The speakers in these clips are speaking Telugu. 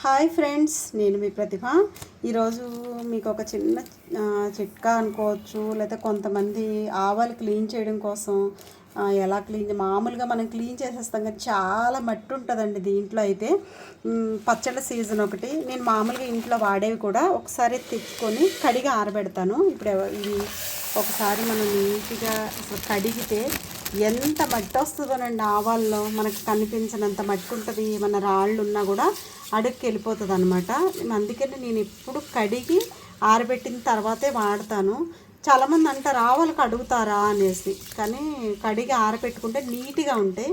హాయ్ ఫ్రెండ్స్ నేను మీ ప్రతిభ. ఈరోజు మీకు ఒక చిన్న చిట్కా అనుకోవచ్చు లేకపోతే కొంతమంది ఆవాలు క్లీన్ చేయడం కోసం ఎలా క్లీన్ మామూలుగా మనం క్లీన్ చేసేస్తాం కానీ చాలా మట్టి ఉంటుందండి దీంట్లో అయితే. పచ్చళ్ళ సీజన్ ఒకటి. నేను మామూలుగా ఇంట్లో వాడేవి కూడా ఒకసారి తెచ్చుకొని కడిగి ఆరబెడతాను. ఇప్పుడు ఒకసారి మనం నీట్గా కడిగితే ఎంత మట్టి వస్తుందోనండి ఆవాల్లో మనకు కనిపించినంత మట్టి ఉంటుంది. ఏమన్నా రాళ్ళు ఉన్నా కూడా అడుగుకి వెళ్ళిపోతుంది అనమాట అందుకని నేను ఎప్పుడు కడిగి ఆరబెట్టిన తర్వాతే వాడతాను. చాలామంది అంటారు ఆవాలకు అడుగుతారా? అనేసి. కానీ కడిగి ఆరబెట్టుకుంటే నీట్గా ఉంటాయి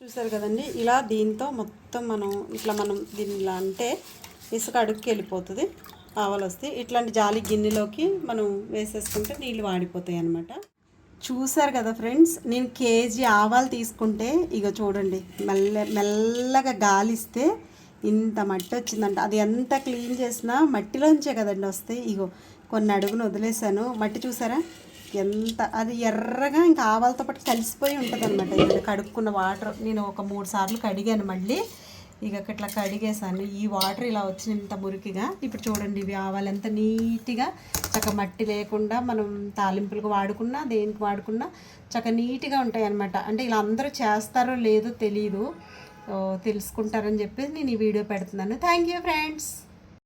చూసారు కదండి ఇలా దీంతో మొత్తం మనం ఇట్లా మనం దీని ఇలా అంటే ఇసుక అడుగుకి వెళ్ళిపోతుంది. ఆవాలు వస్తాయి ఇట్లాంటి జాలి గిన్నెలోకి మనం వేసేసుకుంటే నీళ్ళు వాడిపోతాయి అన్నమాట. చూసారు కదా ఫ్రెండ్స్? నేను కేజీ ఆవాలు తీసుకుంటే ఇక చూడండి మెల్ల మెల్లగా గాలిస్తే ఇంత మట్టి వచ్చిందంట. అది ఎంత క్లీన్ చేసినా మట్టిలోంచే కదండి వస్తాయి ఇగో కొన్ని అడుగును వదిలేసాను మట్టి చూసారా? ఎంత అది ఎర్రగా ఇంకా ఆవాలతో పాటు కలిసిపోయి ఉంటుంది అనమాట కడుక్కున్న వాటర్ నేను ఒక మూడు సార్లు కడిగాను మళ్ళీ. ఇక ఇట్లా కడిగేసాను ఈ వాటర్ ఇలా వచ్చినంత మురికిగా. ఇప్పుడు చూడండి ఇవి ఆవాలు ఎంత నీట్గా చక్క మట్టి లేకుండా మనం తాలింపులకు వాడుకున్నా దేనికి వాడుకున్నా చక్క నీట్గా ఉంటాయి అనమాట అంటే ఇలా అందరూ చేస్తారో లేదో తెలియదు తెలుసుకుంటారని చెప్పి నేను ఈ వీడియో పెడుతున్నాను. Thank you friends